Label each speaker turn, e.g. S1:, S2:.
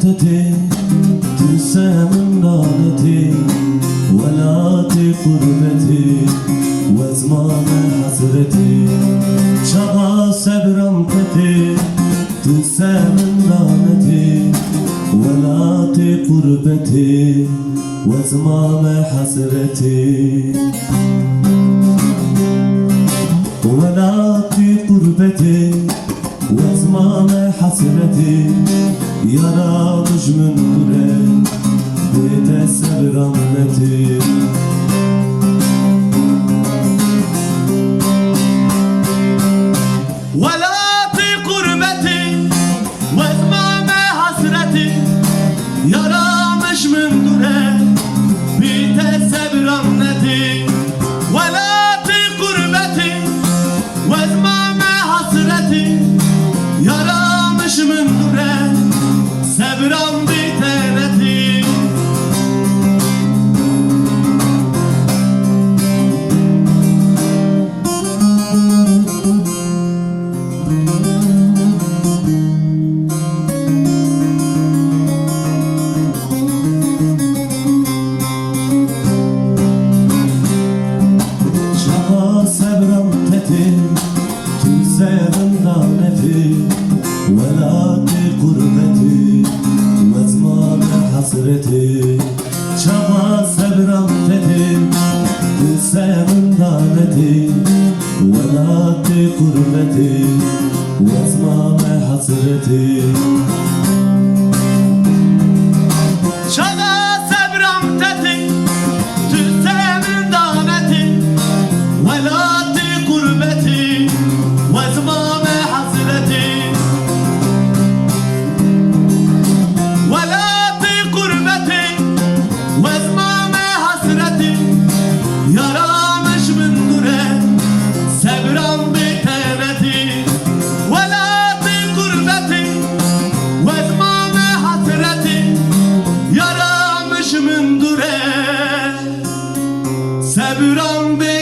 S1: تتي تنسى من رانتي ولا قربتي وزمان حسرتي. شغا صبرم تتي تنسى من رانتي ولا قربتي وزمان حسرتي. ولا قربتي وزمان حسرتي. يرى من hükmünde Yeteser rahmeti. Velati kurbeti Vezmame hasreti Yaramış mündüre Biteser gram dedim Sevim davetim Ve nakdi kurbetim Vezmame hasretim Çagal my love. Sevran Bey